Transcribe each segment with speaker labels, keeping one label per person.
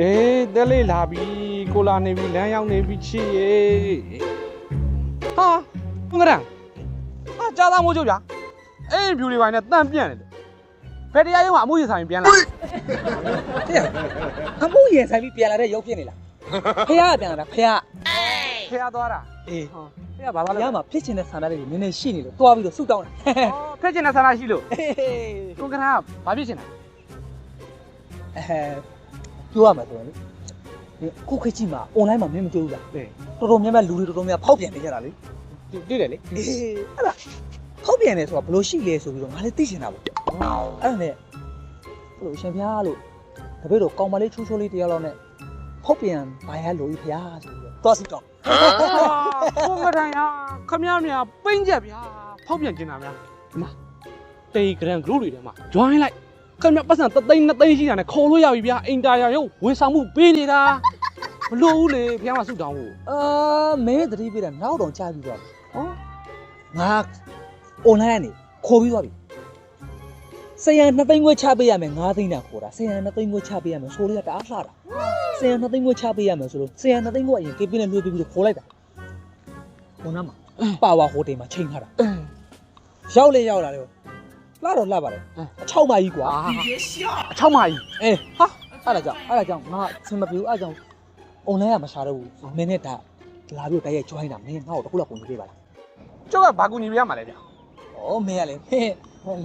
Speaker 1: အေးတဲလေးလာပြီကိုလာနေပြီလမ်းရောက်နေပြီချစ်ရေဟာဘုံကရံဟာကြားသားမိုးချုပ်ဗျာအေးဖြူတွေပိုင်းနဲ့တန့်ပြန့်နေတယ်ဘယ်တရားရုံးကအမှုရင်ဆိုင်ပြန်လာ
Speaker 2: တဲ့အမှုရင်ဆိုင်ပြီးပြန်လာတဲ့ရုပ်ဖြစ်နေလားဖះကပြန်လာတာဖះ
Speaker 1: ဖះသွားတာ
Speaker 2: အေး
Speaker 1: ဟောဖះဘာသွားလဲ
Speaker 2: ဖះမှာဖြစ်ချင်တဲ့ဆန္ဒလေးတွေနည်းနည်းရှိနေလို့တွားပြီးတော့ဆုတောင်းတာ
Speaker 1: ဩဖက်ချင်တဲ့ဆန္ဒရှိလို့
Speaker 2: ဟေး
Speaker 1: ကိုကရံကဘာဖြစ်ချင်တာ
Speaker 2: အဲ ပြောရမှာဆိုရင်လေဒီအခုခေတ်ကြီးမှာ online မှာမင်းမကြိုးဘူးလား
Speaker 1: အေး
Speaker 2: တော်တော်များများလူတွေတော်တော်များဖောက်ပြန်နေကြတာလေ
Speaker 1: တွေ့တယ်လေ
Speaker 2: အေးအဲ့ဒါဖောက်ပြန်နေဆိုတာဘယ်လိုရှိလဲဆိုပြီးတော့ငါလည်းသိချင်တာပေါ့အဲ့ဒါနဲ့ဘယ်လိုရှင်ဖះလို့တပည့်တော်ကောင်မလေးချိုးချိုးလေးတယောက်လောက်နဲ့ဖောက်ပြန်ပါရလို့ဖះဆိုပြီးတော့သွားဆုတောင်း
Speaker 1: ဘုံကရံဟာခမရမြပိမ့်ချက်ဗျာဖောက်ပြန်ကျင်တာများဒီမှာတေဂရန် group တွေထဲမှာ join လိုက် ခမရပတ်စံတသိန်းနှစ်သိန်းရှိတာနဲ့ခေါ်လို့ရပြီဗျာအင်တာယာရုံဝန်ဆောင်မှုပေးနေတာမလို့ဘူးလေဖះမှာဆုတောင်းဖို့
Speaker 2: အာမင်းသတိပေးတာနောက်တော့ကြားပြီးသွားပြီ
Speaker 1: ဟော
Speaker 2: ငါ online ကနေခေါ်ပြီးသွားပြီဆယ်ရနှစ်သိန်းခွဲချပေးရမယ်၅သိန်းတာခေါ်တာဆယ်ရနှစ်သိန်းခွဲချပေးရမယ်ဆိုလေးကတအားလှတာဆယ်ရနှစ်သိန်းခွဲချပေးရမယ်ဆိုလို့ဆယ်ရနှစ်သိန်းခွဲအရင်ကေပင်းနဲ့လွှဲပြီးပြီးခေါ်လိုက်တာဟိုနားမှာပါဝါဟိုတယ်မှာချိန်ထားတာရောက်လေရောက်လာတယ် လှတော့လှပါတယ်အချောက်မကြီးကွာ
Speaker 1: အာအချောက်မကြီး
Speaker 2: အေးဟာအဲ့ဒါကြောင့်အဲ့ဒါကြောင့်ငါအဆင်မပြေဘူးအဲ့ဒါကြောင့် online ကမရှာတော့ဘူးမင်းနဲ့ဒါလာပြီးတိုက်ရိုက် join တာမင်းငါ့ကိုတစ်ခုလောက်ကုန်ပေးပါလား
Speaker 1: ကျောက်ကဘာကူညီပေးရမှာလဲဗျာ။
Speaker 2: ဩမင်းကလေဟင်း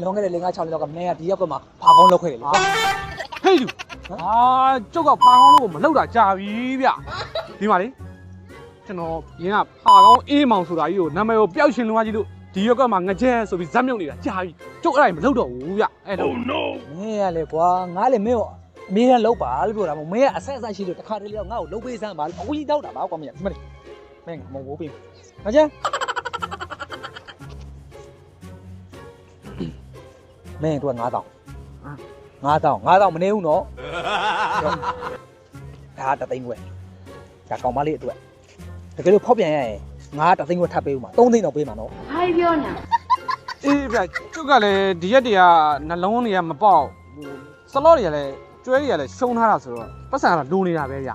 Speaker 2: လွန်ခဲ့တဲ့၄၅6လလောက်ကမင်းကဒီရောက်ကမှဖာကောင်းလောက်ခဲ့တယ်လေ
Speaker 1: ဟေးလူအာကျောက်ကဖာကောင်းလို့ကိုမလောက်တာကြာပြီဗျဒီမှာလေကျွန်တော်ရင်းကဖာကောင်းအေးမောင်ဆိုတာကြီးကိုနာမည်ကိုပျောက်ရှင်လွှားကြီးလို့ ဒီရောက်ကမှငကြဲဆိုပြီးဇက်မြုပ်နေတာကြာပြီကျောက်အဲ့ဒါမလောက်တော့ဘူးဗျအဲ့တော့။
Speaker 2: မင်းကလေကွာငါလေမင်းကိုအမေကလောက်ပါလို့ပြောတာမဟုတ်မင်းကအဆက်အဆက်ရှိလို့တစ်ခါတလေတော့ငါ့ကိုလှုပ်ပေးစမ်းပါလို့အခုကြီးတောက်တာပါကွာမင်းကဒီမလေးမင်းကမဟုတ်ဘူးပြင်။မကျန်းမင်းတို့က9000 9000 9000မနေဘူးနော်ဒါတသိန်းခွဲဒါကောင်မလေးအတွက်တကယ်လို့ဖောက်ပြန်ရရင်ငါတသိန်းခွဲထပ်ပေးဦးမှာ3သိန်းတော့ပေးမှာနော်
Speaker 3: ဘာပြောနေ
Speaker 1: အေးဗျကျောက်ကလည်းဒီရက်တည်းကနှလုံးတွေကမပေါက်ဟိုစလော့တွေကလည်းကျွဲတွေကလည်းရှုံထားတာဆိုတော့ပတ်စံကတော့လိုနေတာပဲဗျ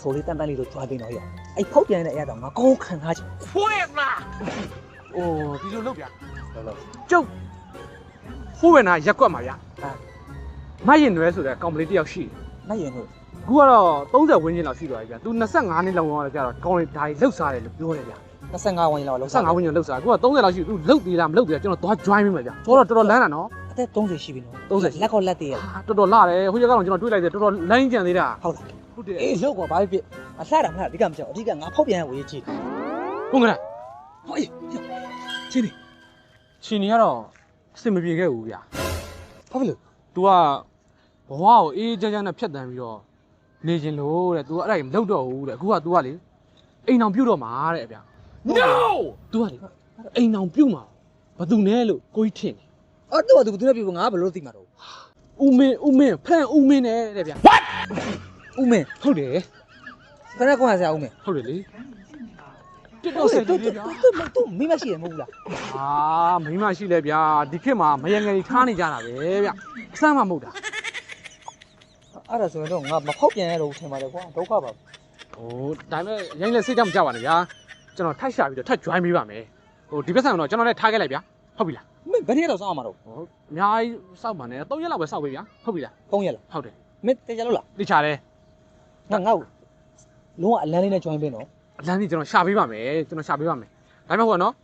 Speaker 2: ဆိုလေးတန်တန်လေးတို့ကြွားပေးတော့ရအဲ့ဖောက်ပြန်တဲ့အရာတော့ငါကောင်းခံထားချင်
Speaker 1: ဖွင့်လားအိုးဒီလိုလုပ်ဗျ
Speaker 2: လို့လို့
Speaker 1: ကျုပ်ဟိုးဝယ်နာရက်ကွက်မှာဗျ
Speaker 2: ဟာ
Speaker 1: မရင်နွဲဆိုတဲ့ကောင်ပလေးတစ်ယောက်ရှိတယ်
Speaker 2: နိုင်ရင်တို့
Speaker 1: အခုကတော့30ဝန်းကျင်လောက်ရှိသွားပြီဗျသူ25နှစ်လောက်တော့ကြာတော့ကောင်းလေးဒါကြီးလှုပ်စားတယ်လို့ပြောတယ်ဗျ
Speaker 2: 25ဝန်းကျင်လောက်လောက်
Speaker 1: 25ဝန်းကျင်လှုပ်စားအခုက30လောက်ရှိသူလှုပ်သေးလားမလှုပ်သေးလားကျွန်တော်သွား join မိမယ်ဗျတော်တော်တော်တော်လန်းတာနော်
Speaker 2: အသက်30ရှိပြီနော်
Speaker 1: 30ရှိ
Speaker 2: လက်ကောက်လက်သေးရ
Speaker 1: ဟာတော်တော်လာတယ်ဟိုရက်ကတော့ကျွန်တော်တွေးလိုက်တယ်တော်တော်လိုင်းကြံသေးတာ
Speaker 2: ဟုတ်လား
Speaker 1: ဟုတ်တယ်
Speaker 2: အေးလောက်ကွာဘာဖြစ်အလှတာမလှအဓိကမကြောက်အဓိကငါဖောက်ပြန်ရဝေးကြည့်
Speaker 1: ဘုံကရ
Speaker 2: ဟောအေးချင်းနေ
Speaker 1: ရှင်နေကတော့အစင်မပြေခဲ့ဘူးဗျ
Speaker 2: ဘာဖြစ်လို့
Speaker 1: तू ကဘဝကိုအေးကြမ်းကြမ်းနဲ့ဖြတ်တန်းပြီးတော့နေခြင်းလို့တဲ့ तू ကအဲ့ဒါကြီးမလုပ်တော့ဘူးတဲ့အခုက तू ကလေအိမ်အောင်ပြုတ်တော့မှာတဲ့ဗျ No तू ကလေအိမ်အောင်ပြုတ်မှာဘာသူနဲ့လို့ကိုကြီးထင်တယ်
Speaker 2: အော်တော့သူသူနဲ့ပြငါဘယ်လိုသိမှာတော့
Speaker 1: ဦးမင်းဦးမင်းဖန်ဦးမင်းနဲ့တဲ့ဗျ
Speaker 2: ဦးမင်း
Speaker 1: ဟုတ်တယ်
Speaker 2: ခဏကွာဆရာဦးမင်း
Speaker 1: ဟုတ်တယ်လေတစ်
Speaker 2: ဟု
Speaker 1: တော့
Speaker 2: တ်
Speaker 1: ဆ
Speaker 2: စ
Speaker 1: ယ်
Speaker 2: ယ်
Speaker 1: တူ
Speaker 2: တူ
Speaker 1: လေ
Speaker 2: တူ
Speaker 1: ဗျာ
Speaker 2: တူတူမိမရှိရမဟုတ်လား
Speaker 1: အာမိမရှိလဲဗျာဒီခေတ်မှာမယံငယ်ကြီးထားနေကြတာပဲဗျအဆမ်းမှမဟုတ်တာ
Speaker 2: အဲ့ဒါဆိုရင်တော့ငါမဖောက်ပြန်ရတော့ဘူးထင်ပါတယ်ကွာဒုက္ခပါ
Speaker 1: ဟိုဒါပေမဲ့ရိုင်းလက်စိတ်ကြမကြပါနဲ့ဗျာ ကျွန်တော်ထပ်ရှာပြီးတော့ထပ် join ပေးပါမယ်ဟိုဒီဘက်ဆိုင်ကတော့ကျွန်တော်လည်းထားခဲ့လိုက်ဗျာဟုတ်ပြီလား
Speaker 2: မင်းဘယ်နည်းတော့စောင်းအောင်မတော့
Speaker 1: ဟိုအများကြီးစောက်ပါနဲ့3ရက်လောက်ပဲစောက်ပေးဗျာဟုတ်ပြီလား
Speaker 2: 3ရက်လား
Speaker 1: ဟုတ်တယ်
Speaker 2: မင်းတေချာလို့လား
Speaker 1: သိချတယ်
Speaker 2: ငါငါ့ကိုလုံးဝအလန်းလေးနဲ့ join ပေးနော်
Speaker 1: အလန်းကြီးကျွန်တော်ရှာပေးပါမယ်ကျွန်တော်ရှာပေးပါမယ်ဒါပေမဲ့ဟိုကနော်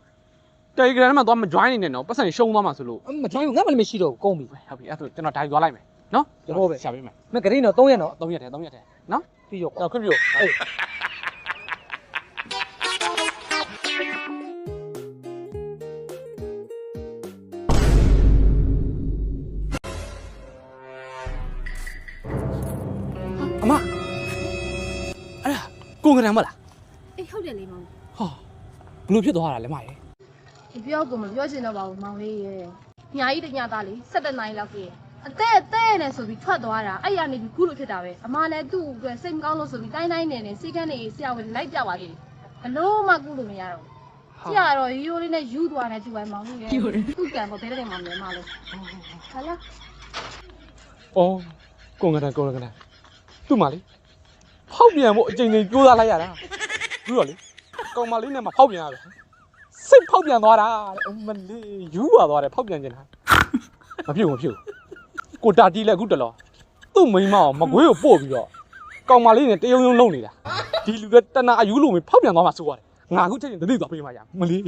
Speaker 1: Telegram မှာသွားမ join နေနဲ့နော်ပတ်စံရှုံးသွားမှာဆိုလို့
Speaker 2: မ join ဘူးငါမှလည်းမရှိတော့ဘူးကုန်ပြီ
Speaker 1: ဟုတ်ပြီအဲ့ဒါဆိုကျွန်တော်ဒါယူသွားလိုက်မယ်နော်
Speaker 2: ကျွန်တော်ပဲ
Speaker 1: ရှာပေးမယ်
Speaker 2: မင်းဂရိနော်3ရက်နော်
Speaker 1: 3ရက်တည်း3ရက်တည်းနော်
Speaker 2: ပြီးရော
Speaker 1: တော့ခွင့်ပြုအေးအ ဒါကိုငရံမလား
Speaker 3: အေးဟုတ်တယ်လေမောင်
Speaker 1: ဟာဘလို့ဖြစ်သွားတာလဲမရေ
Speaker 3: မပြောကိုမပြောချင်တော့ပါဘူးမောင်လေးရဲ့ညာကြီးတညသားလေး7နိုင်လောက်ကြီးအသက်အသက်နဲ့ဆိုပြီးထွက်သွားတာအဲ့ရနေပြီးခုလိုဖြစ်တာပဲအမလည်းသူ့အတွက်စိတ်မကောင်းလို့ဆိုပြီးတိုင်းတိုင်းနေနေစိတ်ကန်းနေဆရာဝန်လိုက်ပြပါသေးတယ်ဘလို့မှကုလို့မရတော့ဆရာတော့ရိုးရိုးလေးနဲ့ယူသွားတယ်သူပဲမောင်လေးရဲ့သူ့ကံပေါ်ဘယ်တဲ့မှာလဲမလို့ဟာလား
Speaker 1: အော်ကွန်ကတန်ကွန်ကတန်သူ့မလေး ဖောက်ပြန်ဖို့အချိန်ချင်းကြိုးစားလိုက်ရတာပြီးတော့လေကောင်မလေးနဲ့မှဖောက်ပြန်ရတယ်စိတ်ဖောက်ပြန်သွားတာတဲ့အမလေးယူပါသွားတယ်ဖောက်ပြန်နေတာမဖြစ်ဘူးမဖြစ်ဘူးကိုတာတီလည်းအခုတလောသူ့မိန်းမအောင်မကွေးကိုပို့ပြီးတော့ကောင်မလေးနဲ့တယုံယုံလုံနေတာဒီလူကတနာအယူလို့မဖောက်ပြန်သွားမှစိုးရတယ်ငါအခုချက်ချင်းတတိသွားပေးမှရမလေး